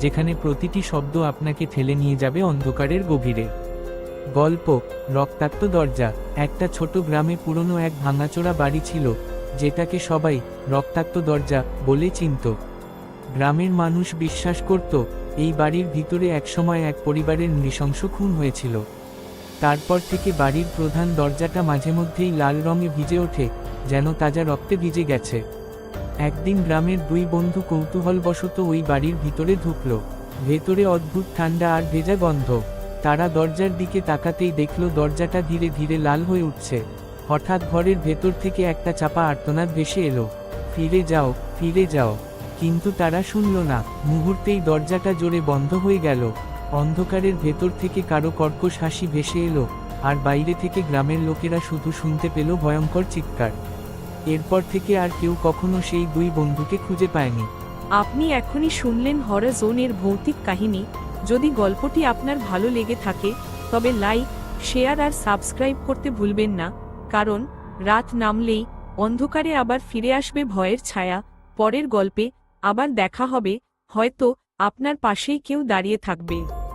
যেখানে প্রতিটি শব্দ আপনাকে ঠেলে নিয়ে যাবে অন্ধকারের গভীরে। গল্প, রক্তাক্ত দরজা, একটা ছোট গ্রামে পুরনো এক ভাঙাচোরা বাড়ি ছিল, যেটাকে সবাই রক্তাক্ত দরজা বলে চিনত। গ্রামের মানুষ বিশ্বাস করত, এই বাড়ির ভিতরে একসময় এক পরিবারের নৃশংস খুন হয়েছিল। তারপর থেকে বাড়ির প্রধান দরজাটা মাঝে মধ্যেই লাল রঙে ভিজে ওঠে, যেন তাজা রক্তে ভিজে গেছে। একদিন গ্রামের দুই বন্ধু কৌতূহলবশত ওই বাড়ির ভিতরে ঢুকল। ভেতরে অদ্ভুত ঠান্ডা আর ভেজা গন্ধ। তারা দরজার দিকে তাকাতেই দেখল দরজাটা ধীরে ধীরে লাল হয়ে উঠছে। হঠাৎ ঘরের ভেতর থেকে একটা চাপা আর্তনাদ ভেসে এলো। ফিরে যাও ফিরে যাও। কিন্তু তারা শুনল না। মুহূর্তেই দরজাটা জোরে বন্ধ হয়ে গেল। অন্ধকারের ভেতর থেকে কারও কর্কশ হাসি ভেসে এলো। আর বাইরে থেকে গ্রামের লোকেরা শুধু শুনতে পেল ভয়ঙ্কর চিৎকার। এরপর থেকে আর কেউ কখনো সেই দুই বন্ধুকে খুঁজে পায়নি। আপনি এখনই শুনলেন হরর জোনের ভৌতিক কাহিনী। যদি গল্পটি আপনার ভালো লেগে থাকে, তবে লাইক, শেয়ার আর সাবস্ক্রাইব করতে ভুলবেন না। কারণ, রাত নামলেই অন্ধকারে আবার ফিরে আসবে ভয়ের ছায়া। পরের গল্পে আবার দেখা হবে। হয়তো আপনার পাশেই কেউ দাঁড়িয়ে থাকবে।